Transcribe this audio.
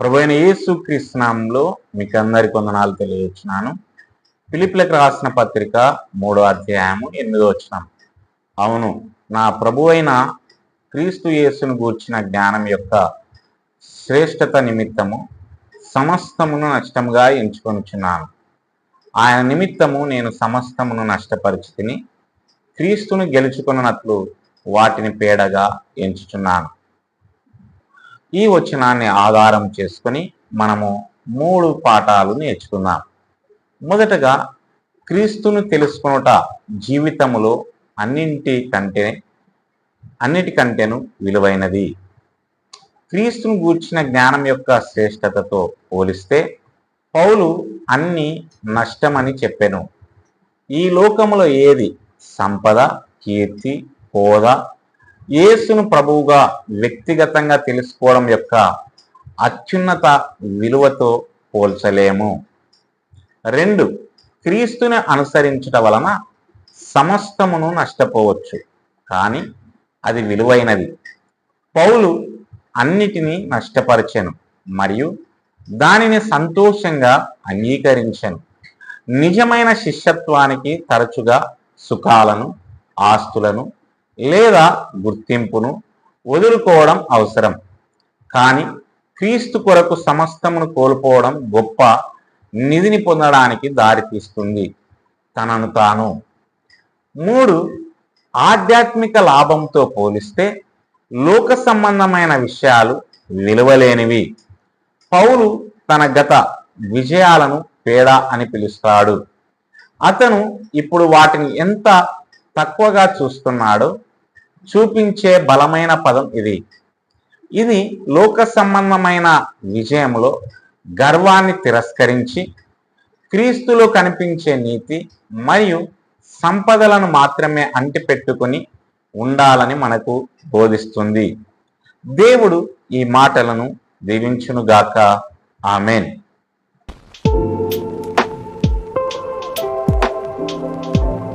ప్రభు అయిన యేసు కృష్ణంలో మీకు అందరికి వందనాలు తెలియజేస్తున్నాను. పిలిపిలకు రాసిన పత్రిక మూడో అధ్యాయము ఎనిమిదో వచ్చినాం అవును నా ప్రభు అయిన క్రీస్తు యేసును గూర్చిన జ్ఞానం యొక్క శ్రేష్టత నిమిత్తము సమస్తమును నష్టముగా ఎంచుకొనుచున్నాను. ఆయన నిమిత్తము నేను సమస్తమును నష్టపరిచితిని క్రీస్తును గెలుచుకున్నట్లు వాటిని పేడగా ఎంచుచున్నాను. ఈ వచనాన్ని ఆధారం చేసుకొని మనము మూడు పాఠాలు నేర్చుకుందాం. మొదటగా క్రీస్తును తెలుసుకొనుట జీవితములో అన్నింటి కంటే అన్నిటికంటేను విలువైనది. క్రీస్తును గూర్చిన జ్ఞానం యొక్క శ్రేష్టతతో పోలిస్తే పౌలు అన్ని నష్టమని చెప్పెను. ఈ లోకములో ఏది సంపద కీర్తి హోదా. యేసును ప్రభువుగా వ్యక్తిగతంగా తెలుసుకోవడం యొక్క అత్యున్నత విలువతో పోల్చలేము. రెండు క్రీస్తుని అనుసరించుట వలన సమస్తమును నష్టపోవచ్చు కానీ అది విలువైనది. పౌలు అన్నిటినీ నష్టపరిచెను మరియు దానిని సంతోషంగా అంగీకరించెను. నిజమైన శిష్యత్వానికి తరచుగా సుఖాలను ఆస్తులను లేదా గుర్తింపును వదులుకోవడం అవసరం. కానీ క్రీస్తు కొరకు సమస్తమును కోల్పోవడం గొప్ప నిధిని పొందడానికి దారితీస్తుంది తనను తాను. మూడు ఆధ్యాత్మిక లాభంతో పోలిస్తే లోక సంబంధమైన విషయాలు విలువలేనివి పౌలు తన గత విజయాలను పేడ అని పిలుస్తాడు. అతను ఇప్పుడు వాటిని ఎంత తక్కువగా చూస్తున్నాడో చూపించే బలమైన పదం ఇది. ఇది లోక సంబంధమైన విజయంలో గర్వాన్ని తిరస్కరించి క్రీస్తులో కనిపించే నీతి మరియు సంపదలను మాత్రమే అంటిపెట్టుకుని ఉండాలని మనకు బోధిస్తుంది. దేవుడు ఈ మాటలను దీవించునుగాక. ఆమెన్. Música